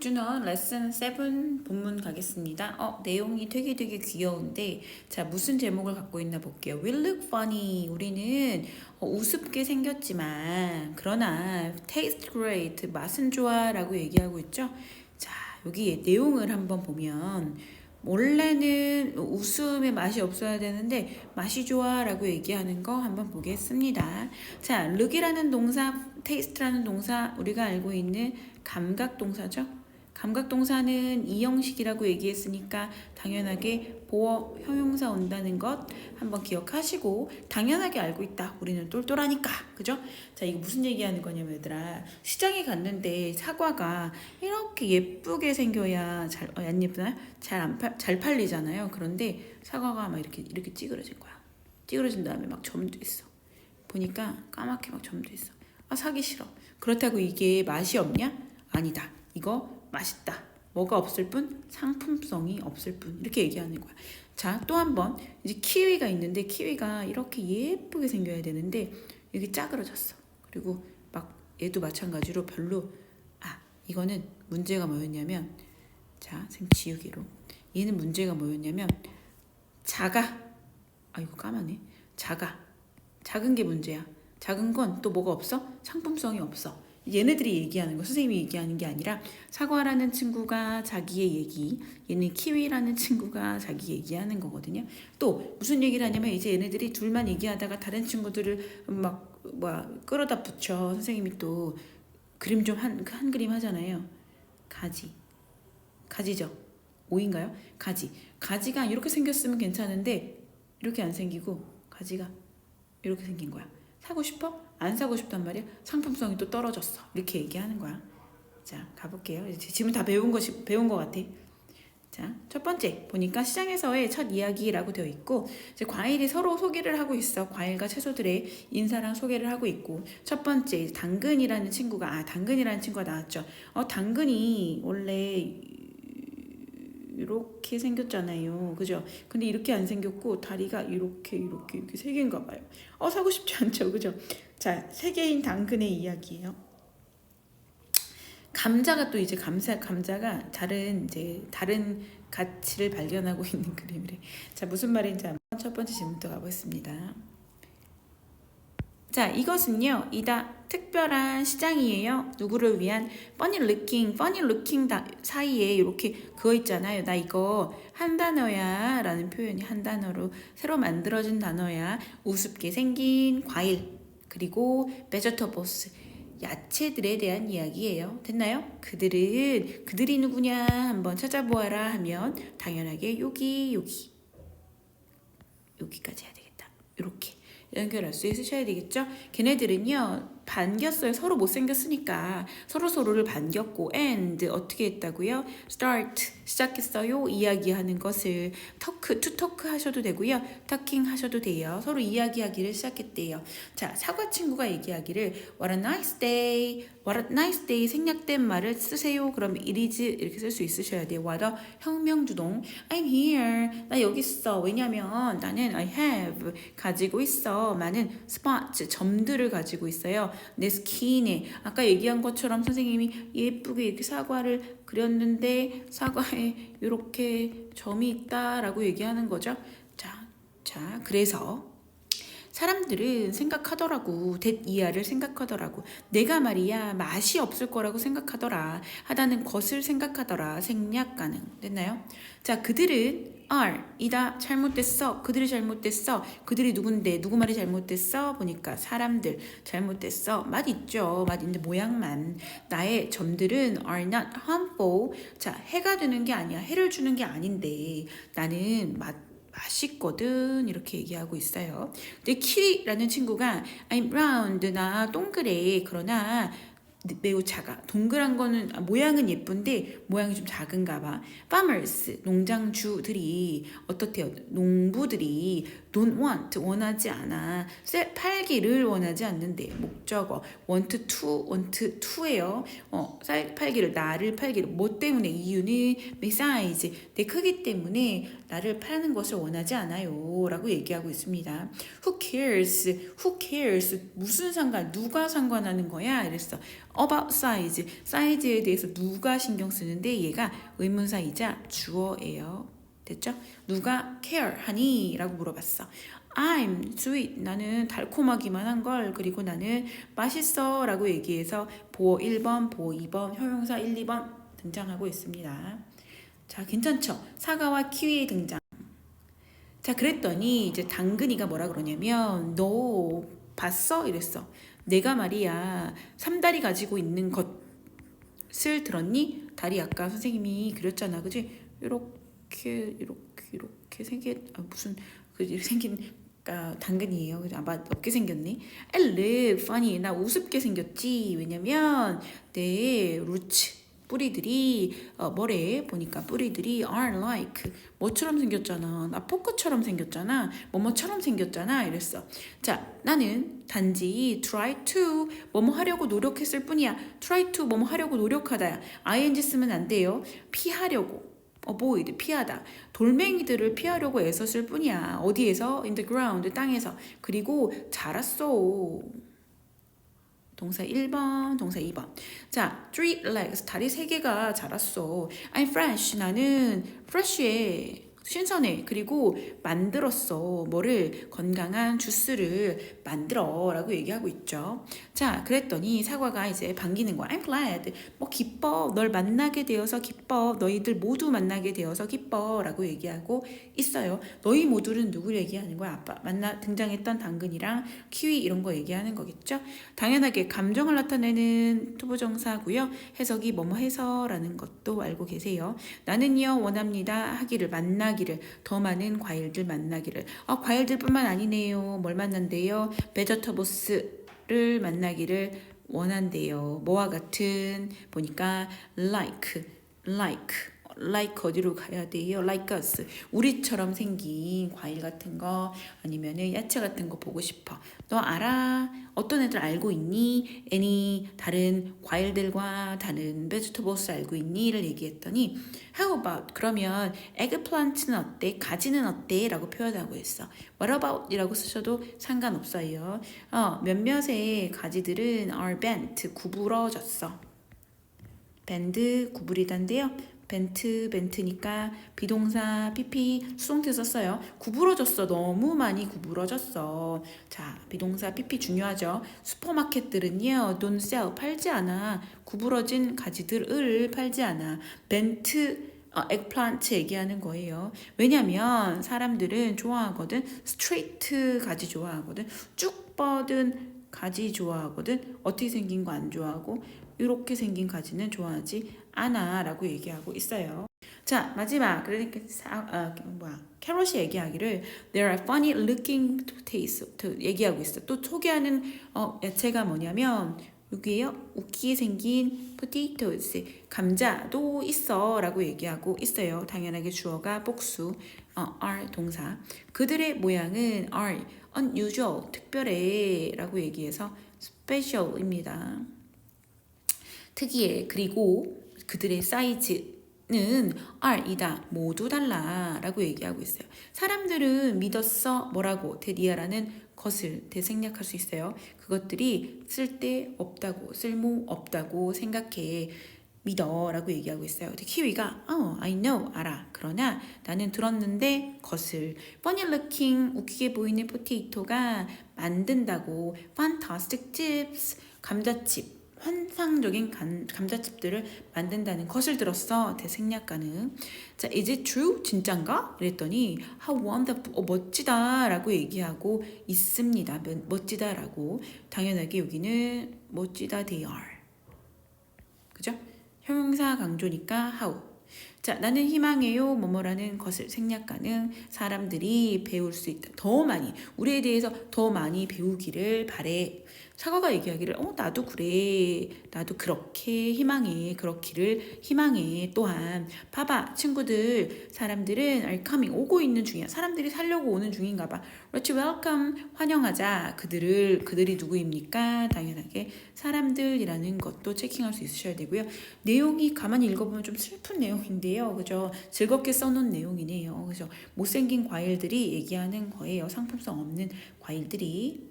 박준원 레슨 7 본문 가겠습니다. 어, 내용이 되게 되게 귀여운데 자, 무슨 제목을 갖고 있나 볼게요. We look funny. 우리는 어, 우습게 생겼지만 그러나 taste great. 맛은 좋아라고 얘기하고 있죠. 자, 여기 내용을 한번 보면 원래는 웃음의 맛이 없어야 되는데 맛이 좋아라고 얘기하는 거 한번 보겠습니다. 자, look이라는 동사, taste라는 동사 우리가 알고 있는 감각 동사죠. 감각 동사는 이형식이라고 얘기했으니까 당연하게 보어 형용사 온다는 것 한번 기억하시고 당연하게 알고 있다. 우리는 똘똘하니까. 그죠? 자, 이거 무슨 얘기하는 거냐면 얘들아. 시장에 갔는데 사과가 이렇게 예쁘게 생겨야 잘, 어, 안 예쁘나요? 잘 안 팔, 잘 팔리잖아요. 그런데 사과가 막 이렇게, 이렇게 찌그러진 거야. 찌그러진 다음에 막 점도 있어. 보니까 까맣게 막 점도 있어. 아, 사기 싫어. 그렇다고 이게 맛이 없냐? 아니다. 이거 맛있다. 뭐가 없을 뿐 상품성이 없을 뿐 이렇게 얘기하는 거야. 자, 또 한 번 이제 키위가 있는데 키위가 이렇게 예쁘게 생겨야 되는데 이게 짜그러졌어. 그리고 막 얘도 마찬가지로 별로 아, 이거는 문제가 뭐였냐면 자, 생 지우기로. 얘는 문제가 뭐였냐면 작아. 아이고 까마네. 작아. 작은 게 문제야. 작은 건 또 뭐가 없어? 상품성이 없어. 얘네들이 얘기하는 거, 선생님이 얘기하는 게 아니라 사과라는 친구가 자기의 얘기, 얘는 키위라는 친구가 자기 얘기하는 거거든요. 또 무슨 얘기를 하냐면 이제 얘네들이 둘만 얘기하다가 다른 친구들을 막 뭐야 끌어다 붙여 선생님이 또 그림 좀한한 그림 하잖아요. 가지, 가지죠. 오인가요? 가지. 가지가 이렇게 생겼으면 괜찮은데 이렇게 안 생기고 가지가 이렇게 생긴 거야. 사고 싶어? 안 사고 싶단 말이야. 상품성이 또 떨어졌어. 이렇게 얘기하는 거야. 자, 가볼게요. 이제 지금 다 배운 것이 배운 것 같아. 자, 첫 번째 보니까 시장에서의 첫 이야기라고 되어 있고 이제 과일이 서로 소개를 하고 있어. 과일과 채소들의 인사랑 소개를 하고 있고 첫 번째 당근이라는 친구가 아 당근이라는 친구가 나왔죠. 어 당근이 원래 이렇게 생겼잖아요. 그죠? 근데 이렇게 안 생겼고 다리가 이렇게 이렇게 이렇게 세 개인가 봐요. 어 사고 싶지 않죠. 그죠? 자, 세 개인 당근의 이야기예요. 감자가 또 이제 감사 감자가 다른 이제 다른 가치를 발견하고 있는 그림이래. 자, 무슨 말인지 한번 첫 번째 질문부터 가보겠습니다. 자, 이것은요, 이다 특별한 시장이에요. 누구를 위한 funny looking, funny looking 다, 사이에 이렇게 그거 있잖아요. 나 이거 한 단어야 라는 표현이 한 단어로 새로 만들어진 단어야. 우습게 생긴 과일, 그리고 vegetables, 야채들에 대한 이야기예요. 됐나요? 그들은, 그들이 누구냐 한번 찾아보아라 하면 당연하게 여기, 여기. 여기까지 해야 되겠다. 이렇게. 연결할 수 있으셔야 되겠죠? 걔네들은요 반겼어요. 서로 못생겼으니까. 서로 서로를 반겼고 and 어떻게 했다고요? start 시작했어요. 이야기하는 것을. 터크 투 터크 하셔도 되고요. 터킹 하셔도 돼요. 서로 이야기하기를 시작했대요. 자 사과 친구가 얘기하기를 what a nice day what a nice day 생략된 말을 쓰세요. 그럼 it is 이렇게 쓸 수 있으셔야 돼요. what a 혁명주동. I'm here. 나 여기 있어. 왜냐면 나는 I have 가지고 있어. 많은 spots 점들을 가지고 있어요 내 스킨에 아까 얘기한 것처럼 선생님이 예쁘게 이렇게 사과를 그렸는데 사과에 이렇게 점이 있다라고 얘기하는 거죠. 자, 자 그래서 사람들은 생각하더라고. 댓 이하를 생각하더라고. 내가 말이야 맛이 없을 거라고 생각하더라. 하다는 것을 생각하더라. 생략 가능. 됐나요? 자, 그들은 are 이다 잘못됐어. 그들이 잘못됐어. 그들이 누군데 누구 말이 잘못됐어? 보니까 사람들 잘못됐어. 맛 있죠. 맛 있는데 모양만. 나의 점들은 are not harmful. 자, 해가 되는 게 아니야. 해를 주는 게 아닌데 나는 맛 맛있거든 이렇게 얘기하고 있어요. 근데 키라는 친구가 I'm round 나 동그래 그러나 매우 작아. 동그란 거는 아, 모양은 예쁜데 모양이 좀 작은가 봐. Farmers 농장주들이 어떻대요? 농부들이 don't want 원하지 않아. 세- 팔기를 원하지 않는데 목적어 want to want to예요. 어, 살- 팔기를 나를 팔기를 뭐 때문에 이유는 size 내 크기 때문에 나를 파는 것을 원하지 않아요라고 얘기하고 있습니다. Who cares? Who cares? 무슨 상관? 누가 상관하는 거야? 이랬어. About size. 사이즈에 대해서 누가 신경 쓰는데 얘가 의문사이자 주어예요. 됐죠? 누가 care 하니? 라고 물어봤어. I'm sweet. 나는 달콤하기만 한 걸. 그리고 나는 맛있어. 라고 얘기해서 보어 1번, 보어 2번, 효용사 1, 2번 등장하고 있습니다. 자, 괜찮죠? 사과와 키위 등장. 자, 그랬더니 이제 당근이가 뭐라 그러냐면 너 봤어? 이랬어. 내가 말이야 삼다리 가지고 있는 것을 들었니? 다리 아까 선생님이 그렸잖아, 그지? 이렇게 이렇게 이렇게 생긴 아, 무슨 그 생긴 아, 당근이에요. 아마 없게 생겼네. I look funny. 나 우습게 생겼지. 왜냐면 내 루츠 뿌리들이 어, 뭐래 보니까 뿌리들이 are like 뭐처럼 생겼잖아. 나 포크처럼 생겼잖아. 뭐뭐처럼 생겼잖아. 이랬어. 자, 나는 단지 try to 뭐뭐 하려고 노력했을 뿐이야. try to 뭐뭐 하려고 노력하다야. ing 쓰면 안 돼요. 피하려고. Avoid 피하다. 돌멩이들을 피하려고 애썼을 뿐이야. 어디에서? in the ground 땅에서. 그리고 자랐어. 동사 1번, 동사 2번. 자, three legs 다리 세 개가 자랐어. I'm fresh 나는 fresh해. 신선해. 그리고 만들었어. 뭐를 건강한 주스를 만들어라고 얘기하고 있죠. 자, 그랬더니 사과가 이제 반기는 거야. I'm glad. 뭐 기뻐. 널 만나게 되어서 기뻐. 너희들 모두 만나게 되어서 기뻐라고 얘기하고 있어요. 너희 모두는 누구를 얘기하는 거야? 아빠 만나 등장했던 당근이랑 키위 이런 거 얘기하는 거겠죠? 당연하게 감정을 나타내는 투부정사고요. 해석이 뭐뭐 해서라는 것도 알고 계세요. 나는요 원합니다 하기를 만나 기를 더 많은 과일들 만나기를 아 과일들뿐만 아니네요. 뭘 만난대요? 베저터보스를 만나기를 원한대요. 뭐와 같은 보니까 like like like 어디로 가야 돼요? like us. 우리처럼 생긴 과일 같은 거 아니면은 야채 같은 거 보고 싶어. 너 알아? 어떤 애들 알고 있니? 애니 다른 과일들과 다른 vegetables 알고 있니?를 얘기했더니 how about 그러면 eggplant는 어때? 가지는 어때? 라고 표현하고 있어. what about 이라고 쓰셔도 상관없어요. 어, 몇몇의 가지들은 are bent 구부러졌어. 밴드 구부리다인데요. 벤트 벤트니까 비동사 PP 수동태 썼어요. 구부러졌어. 너무 많이 구부러졌어. 자, 비동사 PP 중요하죠. 슈퍼마켓들은요. don't sell 팔지 않아. 구부러진 가지들을 팔지 않아. 벤트 어, 에그플란트 얘기하는 거예요. 왜냐면 사람들은 좋아하거든. 스트레이트 가지 좋아하거든. 쭉 뻗은 가지 좋아하거든. 어떻게 생긴 거 안 좋아하고 이렇게 생긴 가지는 좋아하지 않아라고 얘기하고 있어요. 자 마지막 그러니까 사, 아, 뭐야 캐럿이 얘기하기를 there are funny looking 또 얘기하고 있어. 또 소개하는 어, 야채가 뭐냐면 여기에요 웃기게 생긴 potatoes 감자도 있어라고 얘기하고 있어요. 당연하게 주어가 복수 어, are 동사 그들의 모양은 are unusual 특별해라고 얘기해서 special입니다. 특이해. 그리고 그들의 사이즈는 R이다. 모두 달라라고 얘기하고 있어요. 사람들은 믿었어. 뭐라고? 대리아라는 것을 대생략할 수 있어요. 그것들이 쓸데 없다고, 쓸모 없다고 생각해. 믿어라고 얘기하고 있어요. 키위가 어, I know 알아. 그러나 나는 들었는데 것을 funny looking 웃기게 보이는 포테이토가 만든다고 fantastic chips 감자칩 환상적인 감, 감자칩들을 만든다는 것을 들었어. 대생략가는. 자, is it true? 진짠가? 이랬더니 how wonderful, 어, 멋지다 라고 얘기하고 있습니다. 면- 멋지다 라고. 당연하게 여기는 멋지다 they are. 그죠? 형용사 강조니까 how. 자, 나는 희망해요. 뭐뭐라는 것을 생략하는 사람들이 배울 수 있다. 더 많이 우리에 대해서 더 많이 배우기를 바래. 사과가 얘기하기를 어 나도 그래. 나도 그렇게 희망해. 그렇기를 희망해. 또한 봐봐 친구들 사람들은 are coming. 오고 있는 중이야. 사람들이 살려고 오는 중인가 봐. 그렇지 welcome. 환영하자. 그들을 그들이 누구입니까? 당연하게 사람들이라는 것도 체킹할 수 있으셔야 되고요. 내용이 가만히 읽어보면 좀 슬픈 내용인데요. 그죠? 즐겁게 써놓은 내용이네요. 그죠? 못생긴 과일들이 얘기하는 거예요. 상품성 없는 과일들이